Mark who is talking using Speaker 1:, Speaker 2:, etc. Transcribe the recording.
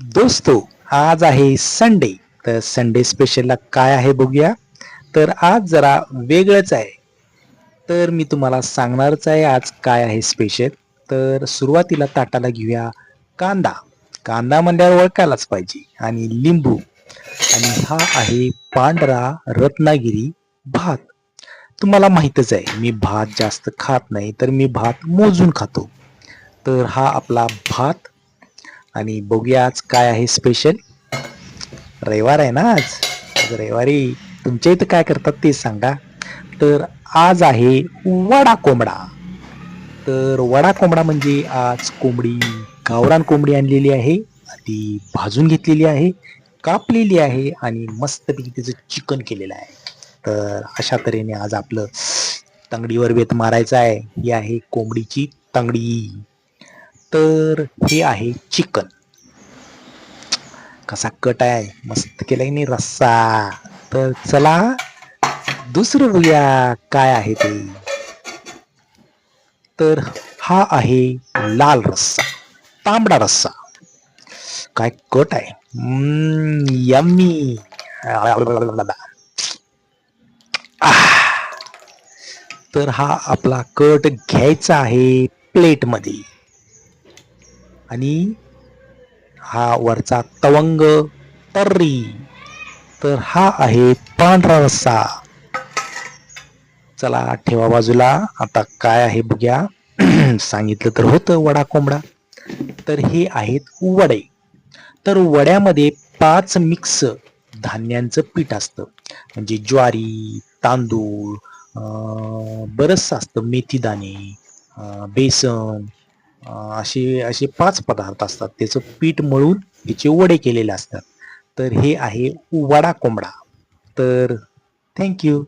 Speaker 1: दोस्तो आज आहे संडे तर संडे स्पेशलला काय आहे बघूया. तर आज जरा वेगळंच आहे. तर मी तुम्हाला सांगणारच आहे आज काय आहे स्पेशल तर सुरुवातीला ताटाला घेऊया कांदा. कांदा म्हणल्यावर ओळखायलाच पाहिजे. आणि लिंबू. आणि हा आहे पांढरा रत्नागिरी भात. तुम्हाला माहीतच आहे मी भात जास्त खात नाही तर मी भात मोजून खातो. तर हा आपला भात आणि बघूया आज काय आहे स्पेशल रविवार आहे ना आज रविवारी तुमच्या इथं काय करतात ते सांगा. तर आज आहे वडा कोंबडा. तर वडा कोंबडा म्हणजे आज कोंबडी गावरान कोंबडी आणलेली आहे. ती भाजून घेतलेली आहे कापलेली आहे आणि मस्तपैकी तिचं चिकन केलेलं आहे. तर अशा तऱ्हेने आज आपलं तंगडीवर बेत मारायचं आहे. ही आहे कोंबडीची तंगडी. तर हे आहे चिकन. कसा कट आहे? मस्त केलाय नाही रस्सा. तर चला दुसरं बघूया काय आहे ते. तर हा आहे लाल रस्सा तांबडा रस्सा. काय कट आहे? यम्मी. तर हा आपला कट घ्यायचा आहे प्लेटमध्ये. आणि हा वरचा तवंग तर्री. तर हा आहे पांढरा रस्सा. चला ठेवा बाजूला. आता काय आहे बघ्या. सांगितलं तर होतं वडा कोंबडा. तर हे आहेत वडे. तर वड्यामध्ये पाच मिक्स धान्यांचं पीठ असतं. म्हणजे ज्वारी तांदूळ अं, बरंचसं असतं. मेथी दाणे बेसन अशी असे असे पाच पदार्थ असतात. त्याचं पीठ मळून त्याचे वडे केलेले असतात. तर हे आहे वडा कोंबडा. तर थँक्यू